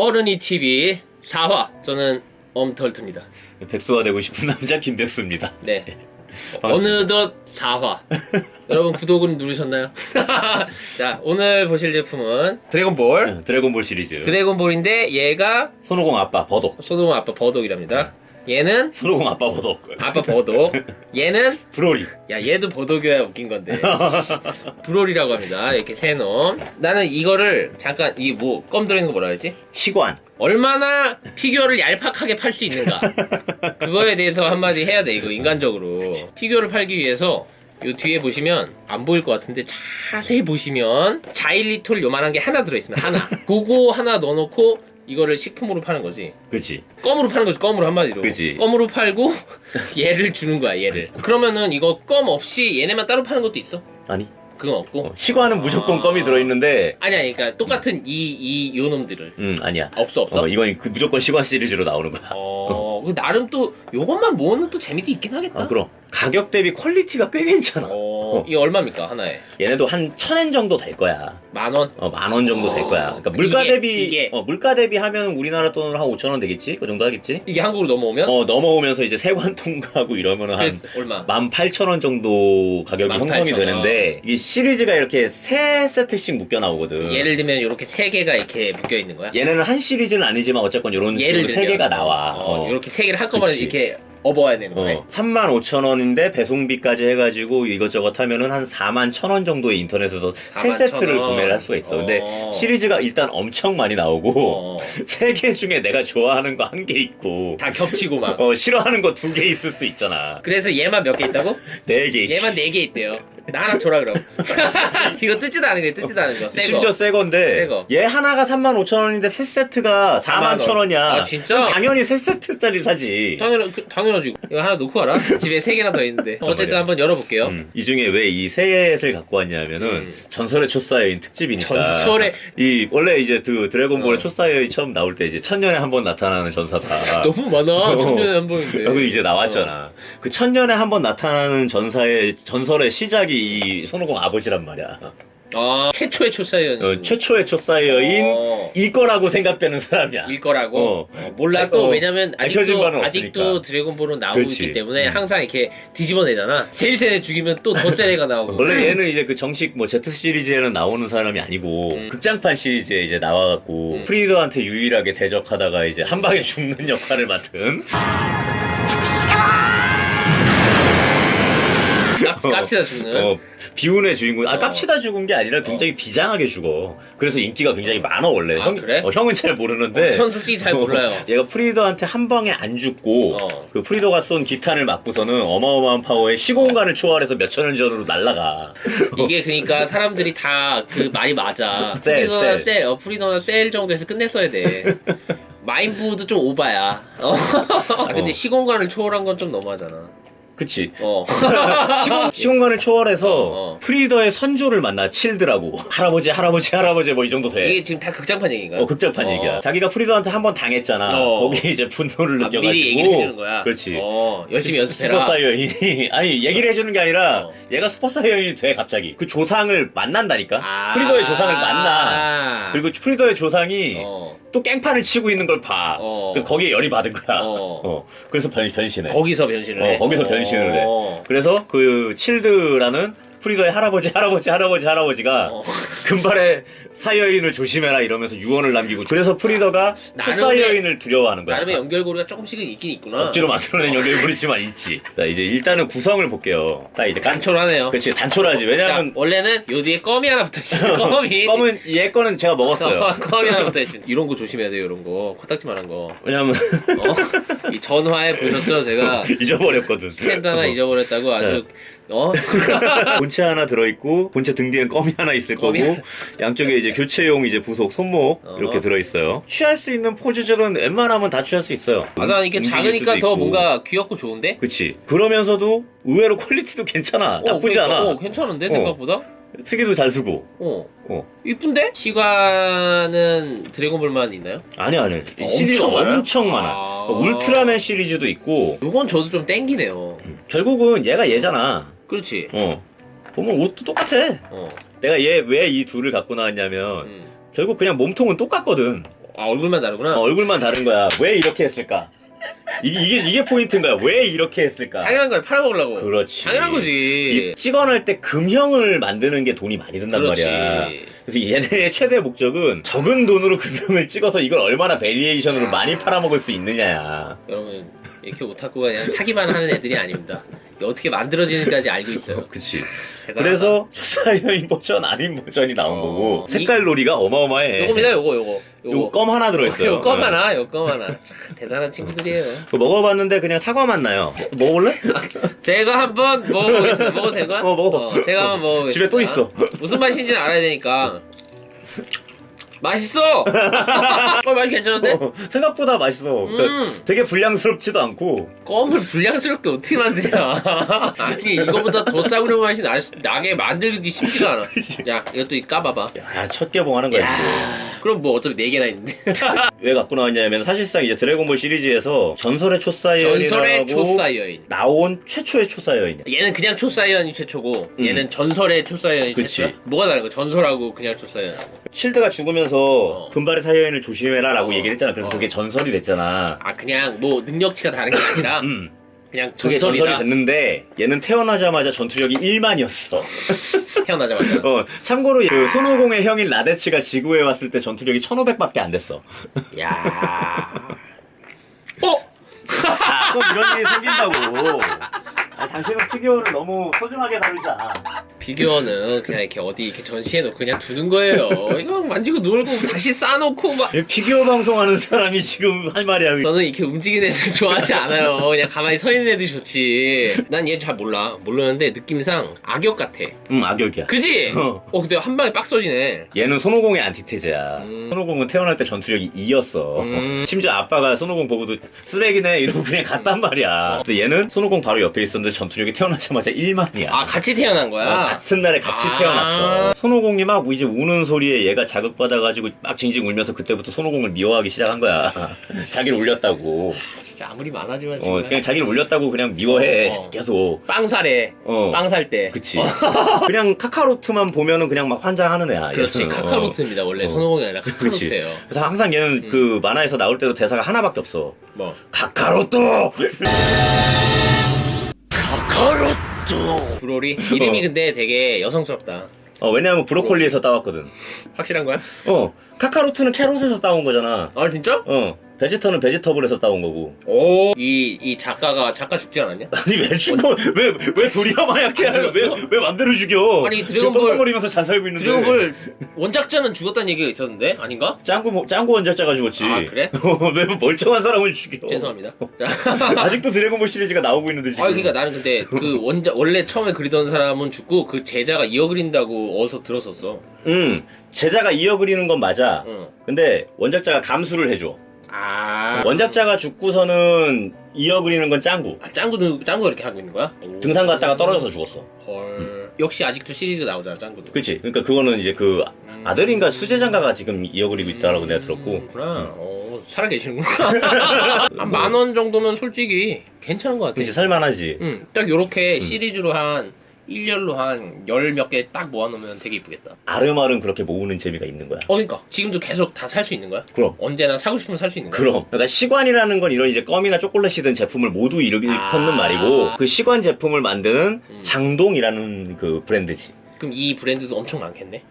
어른이 TV 4화 저는 엄털트입니다. 백수가 되고 싶은 남자 김백수입니다. 네. 어느덧 4화. 여러분 구독은 누르셨나요? 자 오늘 보실 제품은 드래곤볼. 네, 드래곤볼 시리즈. 드래곤볼인데 얘가 손오공 아빠 버독. 소동 아빠 버독이랍니다. 얘는 손오공 아빠 버독. 아빠 버독. 얘는 브로리. 야 얘도 버독이어야 웃긴 건데 브롤이라고 합니다. 이렇게 세 놈. 나는 이거를 잠깐 이 뭐 껌 들어있는 거 뭐라 그랬지? 시관. 얼마나 피규어를 얄팍하게 팔 수 있는가 그거에 대해서 한마디 해야 돼 이거 인간적으로 피규어를 팔기 위해서 요 뒤에 보시면 안 보일 것 같은데 자세히 보시면 자일리톨 요만한 게 하나 들어있습니다 하나 그거 하나 넣어놓고 이거를 식품으로 파는 거지 그렇지. 껌으로 파는 거지 껌으로 한마디로 그치. 껌으로 팔고 얘를 주는 거야 얘를 그러면은 이거 껌 없이 얘네만 따로 파는 것도 있어 아니. 그건 없고 어, 시관은 무조건 아. 껌이 들어있는데. 아니 아니 그러니까 똑같은 이 이 요놈들을 음 아니야. 없어 없어 어, 이건 그 무조건 시관 시리즈로 나오는 거야. 어, 그 나름 또 요것만 모으는 또 재미도 있긴 하겠다. 아 그럼 가격 대비 퀄리티가 꽤 괜찮아. 어, 이게 얼마입니까 하나에? 얘네도 한 천엔 정도 될 거야. 만 원? 어, 만 원 정도 될 거야. 그러니까 물가 이게- 대비 이게- 어, 물가 대비 하면 우리나라 돈으로 한 5천 원 되겠지? 그 정도 하겠지? 이게 한국으로 넘어오면? 어, 넘어오면서 이제 세관 통과하고 이러면은 한 그래서 얼마? 18,000원 정도 가격이 18,000원. 형성이 되는데 이 시리즈가 이렇게 세 세트씩 묶여 나오거든. 예를 들면 이렇게 세 개가 이렇게 묶여 있는 거야? 얘네는 한 시리즈는 아니지만 어쨌건 이런 예를 세 개가 나와. 어, 이렇게 세 개를 한꺼번에 그치. 이렇게 업어와야 되는 거네. 어, 35,000원인데 배송비까지 해가지고 이것저것 하면은 한 41,000원 정도의 인터넷에서 세 41,000원. 세트를 구매를 할 수가 있어. 근데 어. 시리즈가 일단 엄청 많이 나오고 어, 세 개 중에 내가 좋아하는 거 한 개 있고 다 겹치고 막. 어, 싫어하는 거 두 개 있을 수 있잖아. 그래서 얘만 몇 개 있다고? 네 개 있지. 얘만 네 개 있대요. 나 하나 줘라 그럼. 이거 뜯지도 않은 거야, 뜯지도 않은 거. 새 거. 심지어 새 건데 새 거. 얘 하나가 35,000원인데 세 세트가 41,000원이야. 아, 진짜? 당연히 세 세트짜리 사지. 당연, 그, 당연하지. 이거 하나 놓고 가라. 집에 세 개나 더 있는데. 어쨌든. 한번 열어볼게요. 음, 이 중에 왜이 셋을 갖고 왔냐면은 음. 전설의 초사여인 특집이니까 전설의- 이 원래 이제 그 드래곤볼의 어. 초사여인 처음 나올 때 이제 천년에 한 번 나타나는 전사다. 너무 많아. 어. 천년에 한 번인데. 여기 이제 나왔잖아. 그 천년에 한 번 나타나는 전사의 전설의 시작이 이 손오공 아버지란 말이야. 아, 최초의 초사연. 어, 최초의 초사여인 어, 일 거라고 생각되는 사람이야. 일 거라고. 어. 어, 몰라 또 어, 왜냐면 밝혀진 아직도 바는 아직도 없으니까. 드래곤볼은 나오고 그렇지. 있기 때문에 음. 항상 이렇게 뒤집어내잖아. 제일 센애 죽이면 또더센 애가 나오고. 원래 얘는 이제 그 정식 뭐 Z 시리즈에는 나오는 사람이 아니고 음. 극장판 시리즈에 이제 나와갖고 음. 프리더한테 유일하게 대적하다가 이제 한 방에 죽는 역할을 맡은 깍, 깍지다 죽는. 어, 비운의 주인공. 아 어. 깝치다 죽은 게 아니라 굉장히 비장하게 죽어. 그래서 인기가 굉장히 많아 원래. 아, 형, 그래? 어, 형은 잘 모르는데. 어, 전 솔직히 잘 몰라요. 어, 얘가 프리더한테 한 방에 안 죽고 어. 그 프리더가 쏜 기탄을 맞고서는 어마어마한 파워에 시공간을 초월해서 몇천 년 전으로 날아가. 이게 그러니까 사람들이 다 그 말이 맞아. 셀, 프리더나 셀. 셀, 어, 프리더나 셀 정도에서 끝냈어야 돼. 마인부도 좀 오바야. 어. 아, 근데 어. 시공간을 초월한 건 좀 너무하잖아. 그치. 어. 시공, 시공간을 초월해서 어, 어. 프리더의 선조를 만나 칠드라고 할아버지 할아버지 할아버지 뭐 이 정도 돼. 이게 지금 다 극장판 얘기인가? 어, 극장판 어. 얘기야. 자기가 프리더한테 한 번 당했잖아. 어. 거기에 이제 분노를 아, 느껴가지고. 미리 얘기를 해주는 거야. 그렇지. 어, 열심히 연습해라. 슈퍼사이어인이 아니 얘기를 해주는 게 아니라 어. 얘가 슈퍼사이어인이 돼 갑자기 그 조상을 만난다니까 아. 프리더의 조상을 만나 그리고 프리더의 조상이 어. 또 깽판을 치고 있는 걸 봐. 어. 그래서 거기에 열이 받은 거야. 어. 어. 그래서 변, 변신해. 거기서 변신을 어, 해. 거기서 변신을 해. 어. 그래서 그 칠드라는 프리더의 할아버지 할아버지 할아버지 할아버지가 어. 금발의 사이어인을 조심해라 이러면서 유언을 남기고 그래서 프리더가 나름의- 사이어인을 두려워하는 거야. 나름의 연결고리가 조금씩은 있긴 있구나. 억지로 만들어낸 연결고리지만 있지. 자 이제 일단은 구성을 볼게요. 딱 이제 깐 단촐하네요. 그렇지 단촐하지. 자, 왜냐면 원래는 요 뒤에 껌이 하나 붙어 있어. 껌이. 껌은 얘 거는 제가 먹었어요. 껌이 하나 붙어 있어. 이런 거 조심해야 돼요, 이런 거. 코딱지만한 거. 왜냐면 어? 이 전화에 보셨죠? 제가 잊어버렸거든. 스탠드 하나 잊어버렸다고 아주 어? 본체 하나 들어있고 본체 등 뒤엔 껌이 하나 있을 거고. 양쪽에 이제 교체용 이제 부속 손목 어. 이렇게 들어있어요. 취할 수 있는 포즈들은 웬만하면 다 취할 수 있어요. 아, 난 이게 움직일 작으니까 수도 더 있고. 뭔가 귀엽고 좋은데? 그치. 그러면서도 의외로 퀄리티도 괜찮아. 나쁘지 그러니까, 않아. 어, 괜찮은데 생각보다? 쓰기도 잘 쓰고. 어. 어. 이쁜데? 시간은 드래곤볼만 있나요? 아니 아니. 어, 시리즈가 엄청 많아요? 엄청 많아. 아. 울트라맨 시리즈도 있고 요건 저도 좀 땡기네요. 결국은 얘가 얘잖아. 그렇지. 어. 보면 옷도 똑같아. 어. 내가 얘 왜 이 둘을 갖고 나왔냐면 음. 결국 그냥 몸통은 똑같거든. 아 얼굴만 다르구나. 어, 얼굴만 다른 거야. 왜 이렇게 했을까? 이게 이게 이게 포인트인 거야. 왜 이렇게 했을까? 당연한 걸 팔아먹으려고. 그렇지. 당연한 이 거지. 찍어낼 때 금형을 만드는 게 돈이 많이 든단 그렇지. 말이야. 그래서 얘네의 최대 목적은 적은 돈으로 금형을 찍어서 이걸 얼마나 베리에이션으로 많이 팔아먹을 수 있느냐야. 여러분 이렇게 오타쿠가 그냥 사기만 하는 애들이 아닙니다. 어떻게 만들어지는지까지 알고 있어요. 그치. 대단하다. 그래서 초사여인 버전, 아닌 버전이 나온 어. 거고 이- 색깔 놀이가 어마어마해. 요겁니다 요거 요거 요거 껌 하나 들어있어요. 요거 껌 하나 요거 껌 하나 참 대단한 친구들이에요. 그거 먹어봤는데 그냥 사과 맛 나요. 먹어볼래? 제가 한번 먹어보겠습니다. 먹어도 된 거야? 어, 먹어. 제가 한번 먹어보겠습니다. 집에 또 있어. 무슨 맛인지는 알아야 되니까. 맛있어! 어, 맛이 괜찮은데? 어, 생각보다 맛있어. 그러니까 음. 되게 불량스럽지도 않고. 껌을 불량스럽게 어떻게 만드냐. 아니, 이거보다 더 싸구려 맛이 나, 나게 만들기도 쉽지가 않아. 야, 이것도 까봐봐. 야, 첫 개봉하는 거야. 야, 그럼 뭐 어차피 4개나 있는데. 왜 갖고 나왔냐면 사실상 이제 드래곤볼 시리즈에서 전설의 초사이언이라고 전설의 초사이어인. 나온 최초의 초사이언이야. 얘는 그냥 초사이언이 최초고, 음. 얘는 전설의 초사이언이 그치. 최초야. 뭐가 다른 거야? 전설하고 그냥 초사이언하고. 실드가 죽으면서 어. 금발의 사이언을 조심해라라고 어. 얘기를 했잖아. 그래서 어. 그게 전설이 됐잖아. 아, 그냥 뭐 능력치가 다른 게 아니라, 음. 그냥 그게 전설이다. 전설이 됐는데 얘는 태어나자마자 전투력이 1만이었어. 태어나자마자. 어, 참고로 그 손오공의 형인 라데츠가 지구에 왔을 때 전투력이 1500밖에 안 됐어. 야. 어? 아, 또 이런 일이 생긴다고. 아, 당신은 피규어를 너무 소중하게 다루자. 피규어는 그냥 이렇게 어디 이렇게 전시해놓고 그냥 두는 거예요. 이거 만지고 놀고 다시 싸놓고 막. 이 피규어 방송하는 사람이 지금 할 말이야. 저는 이렇게 움직이는 애들 좋아하지 않아요. 그냥 가만히 서 있는 애들이 좋지. 난 얘 잘 몰라. 모르는데 느낌상 악역 같아. 응, 악역이야. 그지? 어. 어, 근데 한 방에 빡 써지네. 얘는 손오공의 안티테제야. 음. 손오공은 태어날 때 전투력이 2였어. 음. 심지어 아빠가 손오공 보고도 쓰레기네 이러고 그냥 갔단 말이야. 근데 얘는 손오공 바로 옆에 있었는데 전투력이 태어나자마자 1만이야. 아, 같이 태어난 거야? 같은 날에 같이 아. 태어났어. 손오공이 막 이제 우는 소리에 얘가 자극받아가지고 막 징징 울면서 그때부터 손오공을 미워하기 시작한 거야. 자기를 울렸다고. 진짜 아무리 많아지만 어, 정말. 그냥 자기를 울렸다고 그냥 미워해. 어. 계속. 빵사래. 어. 빵살 때. 그치. 그냥 카카로트만 보면은 그냥 막 환장하는 애야. 그렇지. 얘는. 어. 카카로트입니다. 원래 어. 손오공이 아니라 그치. 카카로트예요. 그래서 항상 얘는 그 만화에서 나올 때도 대사가 하나밖에 없어. 뭐. 카카로트! 카카로트! 브로리? 이름이 어. 근데 되게 여성스럽다. 어, 왜냐면 브로콜리에서 따왔거든. 확실한 거야? 어, 카카로트는 캐롯에서 따온 거잖아. 아 진짜? 어, 베지터는 베지터블에서 따온 거고. 오. 이, 이 작가가 작가 죽지 않았냐? 아니, 왜 죽어? 왜, 왜 도리야마야케 안 왜, 죽었어? 왜 맘대로 죽여? 아니, 드래곤볼- 뻥뻥거리면서 잘 살고 있는데. 드래곤볼 원작자는 죽었다는 얘기가 있었는데 아닌가? 짱구, 뭐- 짱구 원작자가 죽었지. 아, 그래? 왜 멀쩡한 사람을 죽여? 죄송합니다. 자. 아직도 드래곤볼 시리즈가 나오고 있는데 지금. 아 그러니까 나는 근데 그 원작 원래 처음에 그리던 사람은 죽고 그 제자가 이어 그린다고 어디서 들었었어. 응. 제자가 이어 그리는 건 맞아. 응. 근데 원작자가 감수를 해줘. 아. 원작자가 죽고서는 이어 그리는 건 짱구. 아, 짱구도 짱구 이렇게 하고 있는 거야? 오. 등산 갔다가 떨어져서 죽었어. 헐. 역시 아직도 시리즈가 나오잖아 짱구도. 그치? 그러니까 그거는 이제 그 음. 아들인가 수제장가가 지금 이어 그리고 있다라고 내가 들었고. 음, 그렇구나. 어, 살아계시는구나. 한만원 정도면 솔직히 괜찮은 것 같아. 그치, 살만하지. 응, 딱 요렇게 시리즈로 한 1년로 한 열 몇 개 딱 모아놓으면 되게 이쁘겠다. 아름아름 그렇게 모으는 재미가 있는 거야. 어, 그니까. 지금도 계속 다 살 수 있는 거야? 그럼. 언제나 사고 싶으면 살 수 있는 거야? 그럼. 그러니까 시관이라는 건 이런 이제 껌이나 초콜릿이든 제품을 모두 일으키는 아. 말이고, 그 시관 제품을 만드는 음. 장동이라는 그 브랜드지. 그럼 이 브랜드도 엄청 많겠네?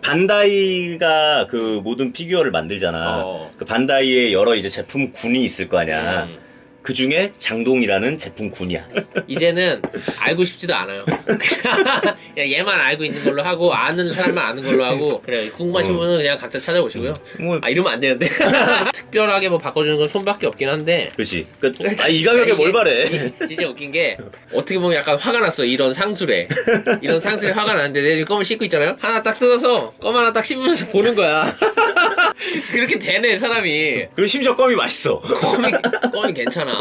반다이가 그 모든 피규어를 만들잖아. 어. 그 반다이의 여러 이제 제품군이 있을 거 아니야. 음. 그 중에 장동이라는 제품군이야. 이제는 알고 싶지도 않아요. 그냥 얘만 알고 있는 걸로 하고, 아는 사람만 아는 걸로 하고, 그래, 궁금하신 어. 분은 그냥 각자 찾아보시고요. 뭐, 아, 이러면 안 되는데. 특별하게 뭐 바꿔주는 건 손밖에 없긴 한데, 그렇지. 그, 아, 이 가격에 뭘 바래. 이- 진짜 웃긴 게 어떻게 보면 약간 화가 났어 이런 상술에 이런 상술에 화가 나는데 내가 지금 껌을 씹고 있잖아요 하나 딱 뜯어서 껌 하나 딱 씹으면서 보는 거야 그렇게 되네 사람이 그리고 심지어 껌이 맛있어. 껌이, 껌이 괜찮아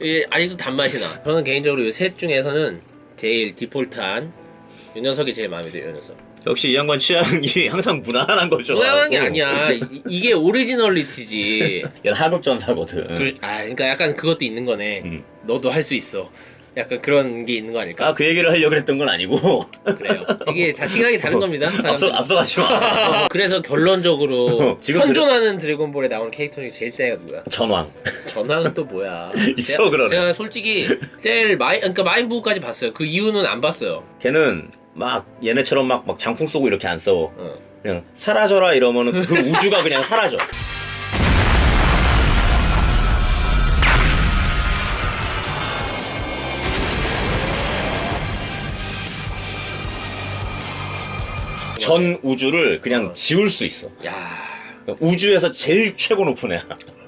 이게 아직도 단맛이 나. 저는 개인적으로 이 셋 중에서는 제일 디폴트한 이 녀석이 제일 마음에 들어요 이 녀석. 역시 이 양반 취향이 항상 무난한 거죠. 무난한 게 아니야. 이, 이게 오리지널리티지. 얘는 한국 전사거든. 그, 아 그러니까 약간 그것도 있는 거네. 음. 너도 할 수 있어 약간 그런 게 있는 거 아닐까? 아 그 얘기를 하려고 했던 건 아니고 그래요. 이게 다 시각이 다른 겁니다. 앞서 사람들은. 앞서가지 마. 그래서 결론적으로 지금 현존하는 드래곤볼에 나오는 캐릭터 중에 제일 세가 누구야? 전왕. 전황은 또 뭐야? 있어, 제가, 그러네. 제가 솔직히 제일 마인 그러니까 마인부까지 봤어요. 그 이유는 안 봤어요. 걔는 막 얘네처럼 막, 막 장풍 쏘고 이렇게 안 써. 어. 그냥 사라져라 이러면은 그 우주가 그냥 사라져. 전 우주를 그냥 어. 지울 수 있어. 야 우주에서 제일 최고 높은 애야.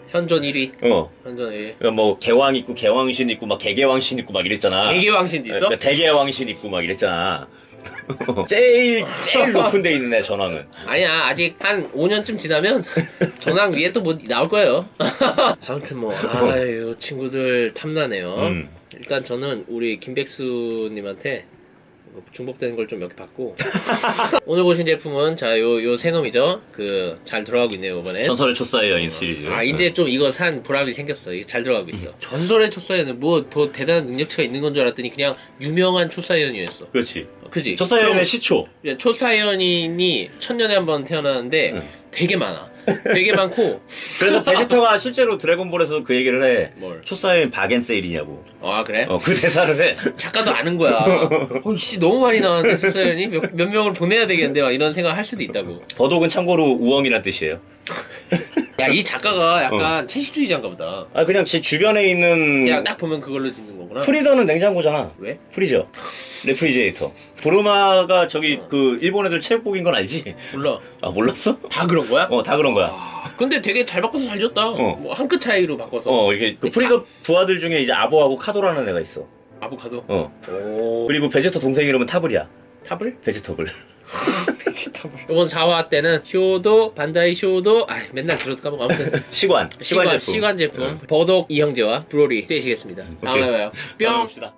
현존 1위. 어. 현존 1위. 그러니까 뭐 개왕 있고 개왕신 있고 막 개개왕신 있고 막 이랬잖아. 개개왕신도 있어? 그러니까 대개왕신 있고 막 이랬잖아. 제일 제일 높은 데 있는 애 전왕은. 아니야 아직 한 5년쯤 지나면 전황 위에 또 뭐 나올 거예요. 아무튼 뭐 아유 친구들 탐나네요. 음. 일단 저는 우리 김백수님한테 중복되는 걸 좀 몇개 받고 오늘 보신 제품은 자요 요새 놈이죠. 그 잘 들어가고 있네요 이번에. 전설의 초사의 여인 시리즈. 아 이제 좀 이거 산 보람이 생겼어. 이게 잘 들어가고 있어. 전설의 초사연은 뭐더 대단한 능력치가 있는 건 줄 알았더니 그냥 유명한 초사연이었어. 그렇지. 그지? 초사의 여인의 시초. 그럼 초사연인이 천년에 한 번 태어나는데 응. 되게 많아. 되게 많고 그래서 베지터가 실제로 드래곤볼에서 그 얘기를 해. 뭘? 초사의 여인 바겐세일이냐고. 아 그래? 어, 그 대사를 해. 작가도 아는 거야. 어씨 너무 많이 나왔는데 초사연이 몇, 몇 명을 보내야 되겠는데 막 이런 생각 할 수도 있다고. 버독은 참고로 우엉이란 뜻이에요. 야 이 작가가 약간 채식주의자인가 보다. 아, 그냥 제 주변에 있는. 그냥 딱 보면 그걸로 짓는 거구나. 프리더는 냉장고잖아. 왜? 프리저. 레프리제이터. 부르마가 저기 어. 그 일본 애들 체육복인 건 알지? 몰라. 아, 몰랐어? 다 그런 거야? 어, 다 그런 거야. 아, 근데 되게 잘 바꿔서 잘 줬다. 어. 뭐 한 끗 차이로 바꿔서. 어, 이게 그 프리더 부하들 중에 이제 아보하고 카도라는 애가 있어. 아보카도. 어. 오. 그리고 베지터 동생 이름은 타블이야. 탑을? 베지터블. 이번 4화 때는 쇼도 반다이 쇼도 아 맨날 들어도 까먹어 아무튼 시관. 시관 시관 제품. 시관 제품 응. 버독 이형제와 브로리 되시겠습니다. 다음에. 봐요. 다음에 뿅. 봅시다.